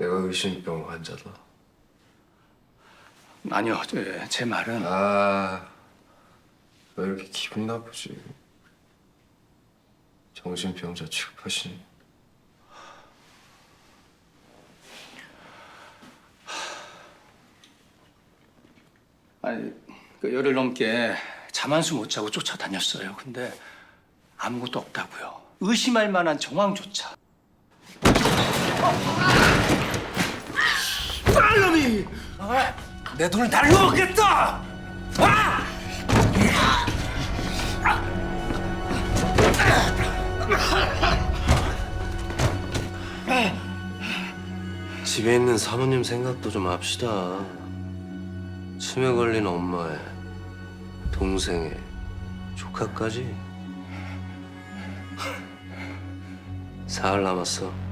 내가 의심병 환자다. 아니요, 제, 제 말은 아, 왜 이렇게 기분 나쁘지? 정신병자 취급하시니? 아니 그 열흘 넘게 잠 한숨 못 자고 쫓아다녔어요. 근데 아무것도 없다고요. 의심할 만한 정황조차. 빨놈이 내 돈을 날려먹겠다. 집에 있는 사모님 생각도 좀 합시다. 치매 걸린 엄마에 동생에 조카까지. 사흘 남았어.